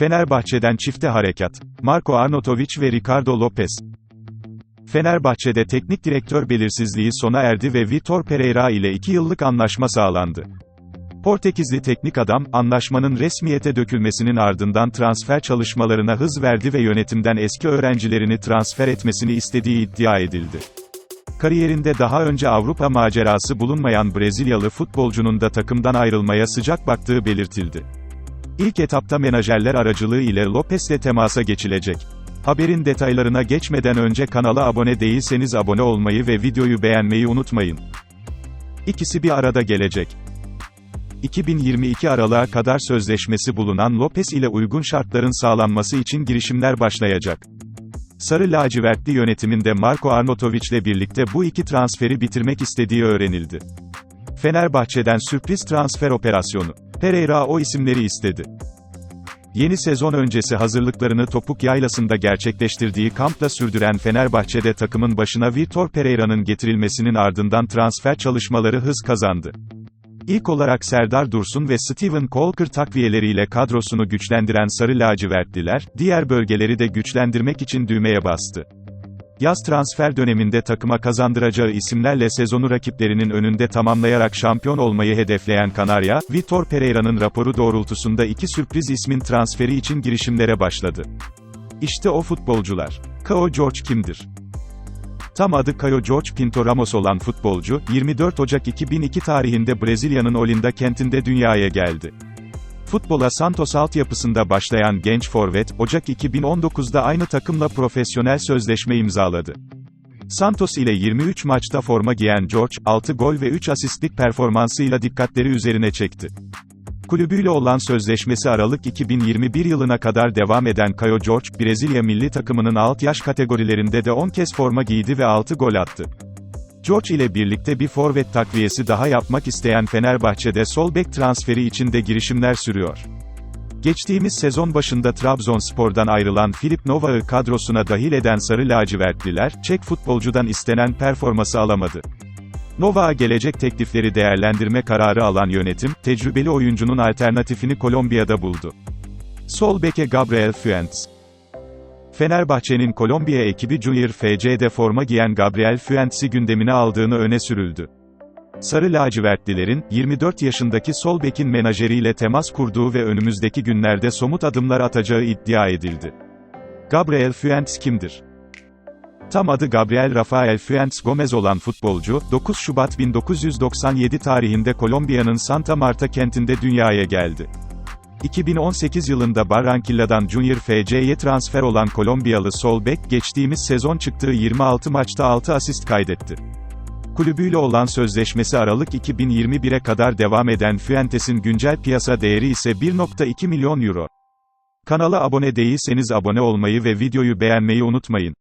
Fenerbahçe'den çifte harekat. Marco Arnautovic ve Ricardo Lopez. Fenerbahçe'de teknik direktör belirsizliği sona erdi ve Vitor Pereira ile 2 yıllık anlaşma sağlandı. Portekizli teknik adam, anlaşmanın resmiyete dökülmesinin ardından transfer çalışmalarına hız verdi ve yönetimden eski öğrencilerini transfer etmesini istediği iddia edildi. Kariyerinde daha önce Avrupa macerası bulunmayan Brezilyalı futbolcunun da takımdan ayrılmaya sıcak baktığı belirtildi. İlk etapta menajerler aracılığı ile Lopez'le temasa geçilecek. Haberin detaylarına geçmeden önce kanala abone değilseniz abone olmayı ve videoyu beğenmeyi unutmayın. İkisi bir arada gelecek. 2022 aralığa kadar sözleşmesi bulunan Lopez ile uygun şartların sağlanması için girişimler başlayacak. Sarı lacivertli yönetiminde Marco Arnautovic ile birlikte bu iki transferi bitirmek istediği öğrenildi. Fenerbahçe'den sürpriz transfer operasyonu. Pereira o isimleri istedi. Yeni sezon öncesi hazırlıklarını Topuk Yaylası'nda gerçekleştirdiği kampla sürdüren Fenerbahçe'de takımın başına Vitor Pereira'nın getirilmesinin ardından transfer çalışmaları hız kazandı. İlk olarak Serdar Dursun ve Steven Colker takviyeleriyle kadrosunu güçlendiren Sarı Lacivertliler, diğer bölgeleri de güçlendirmek için düğmeye bastı. Yaz transfer döneminde takıma kazandıracağı isimlerle sezonu rakiplerinin önünde tamamlayarak şampiyon olmayı hedefleyen Kanarya, Vitor Pereira'nın raporu doğrultusunda iki sürpriz ismin transferi için girişimlere başladı. İşte o futbolcular. Kao George kimdir? Tam adı Caio Jorge Pinto Ramos olan futbolcu, 24 Ocak 2002 tarihinde Brezilya'nın Olinda kentinde dünyaya geldi. Futbola Santos altyapısında başlayan genç forvet, Ocak 2019'da aynı takımla profesyonel sözleşme imzaladı. Santos ile 23 maçta forma giyen George, 6 gol ve 3 asistlik performansıyla dikkatleri üzerine çekti. Kulübüyle olan sözleşmesi Aralık 2021 yılına kadar devam eden Caio Jorge, Brezilya milli takımının alt yaş kategorilerinde de 10 kez forma giydi ve 6 gol attı. George ile birlikte bir forvet takviyesi daha yapmak isteyen Fenerbahçe'de sol bek transferi için de girişimler sürüyor. Geçtiğimiz sezon başında Trabzonspor'dan ayrılan Filip Nova'yı kadrosuna dahil eden Sarı Lacivertliler, Çek futbolcudan istenen performası alamadı. Nova'ya gelecek teklifleri değerlendirme kararı alan yönetim, tecrübeli oyuncunun alternatifini Kolombiya'da buldu. Sol beke Gabriel Fuentes. Fenerbahçe'nin Kolombiya ekibi Junior FC'de forma giyen Gabriel Fuentes'i gündemine aldığını öne sürüldü. Sarı lacivertlilerin, 24 yaşındaki sol bekin menajeriyle temas kurduğu ve önümüzdeki günlerde somut adımlar atacağı iddia edildi. Gabriel Fuentes kimdir? Tam adı Gabriel Rafael Fuentes Gomez olan futbolcu, 9 Şubat 1997 tarihinde Kolombiya'nın Santa Marta kentinde dünyaya geldi. 2018 yılında Barranquilla'dan Junior FC'ye transfer olan Kolombiyalı sol bek geçtiğimiz sezon çıktığı 26 maçta 6 asist kaydetti. Kulübüyle olan sözleşmesi Aralık 2021'e kadar devam eden Fuentes'in güncel piyasa değeri ise 1.2 milyon euro. Kanala abone değilseniz abone olmayı ve videoyu beğenmeyi unutmayın.